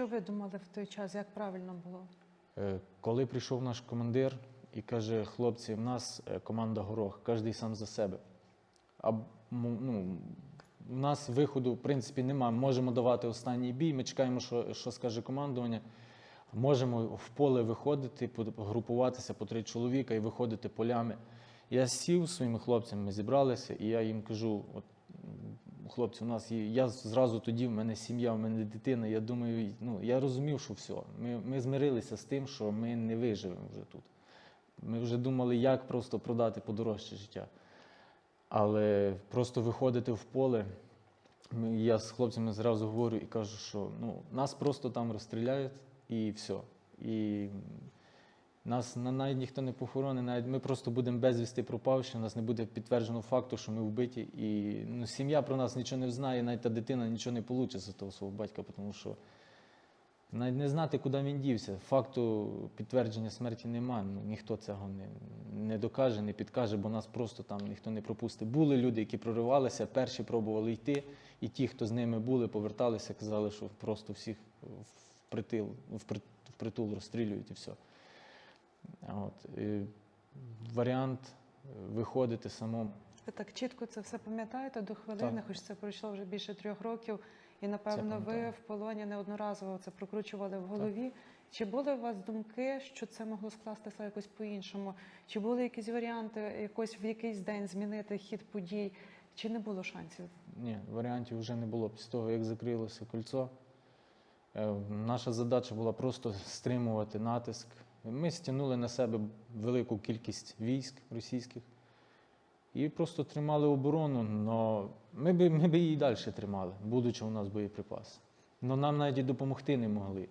Що ви думали в той час? Як правильно було? Е, Коли прийшов наш командир і каже, хлопці, в нас е, команда горох, кожен сам за себе. А ну, в нас виходу, в принципі, немає. Можемо давати останній бій. Ми чекаємо, що, що скаже командування. Можемо в поле виходити, групуватися по три чоловіка і виходити полями. Я сів своїми хлопцями, ми зібралися, і я їм кажу: от, хлопці, у нас є. Я зразу тоді, в мене сім'я, в мене дитина. Я думаю, ну я розумів, що все. Ми, ми змирилися з тим, що ми не виживемо вже тут. Ми вже думали, як просто продати подорожче життя. Але просто виходити в поле. Я з хлопцями зразу говорю і кажу, що ну, нас просто там розстріляють і все. І нас на- навіть ніхто не похоронить, навіть ми просто будемо безвісти пропавши, у нас не буде підтверджено факту, що ми вбиті. І ну, сім'я про нас нічого не знає, навіть та дитина нічого не получить за того свого батька, тому що навіть не знати, куди він дівся. Факту підтвердження смерті немає. Ну, ніхто цього не, не докаже, не підкаже, бо нас просто там ніхто не пропустить. Були люди, які проривалися, перші пробували йти, і ті, хто з ними були, поверталися, казали, що просто всіх впритил, впритул розстрілюють і все. От, і варіант е, виходити самому. Ви так чітко це все пам'ятаєте до хвилини, Так. хоч це пройшло вже більше трьох років, і напевно ви в полоні неодноразово це прокручували в голові. Чи були у вас думки, що це могло скластися якось по-іншому? Чи були якісь варіанти якось в якийсь день змінити хід подій? Чи не було шансів? Ні, варіантів вже не було. Після того, як закрилося кольцо, е, наша задача була просто стримувати натиск. Ми стягнули на себе велику кількість військ російських і просто тримали оборону. Но ми би, ми її далі тримали, будучи у нас боєприпаси. Але нам навіть і допомогти не могли.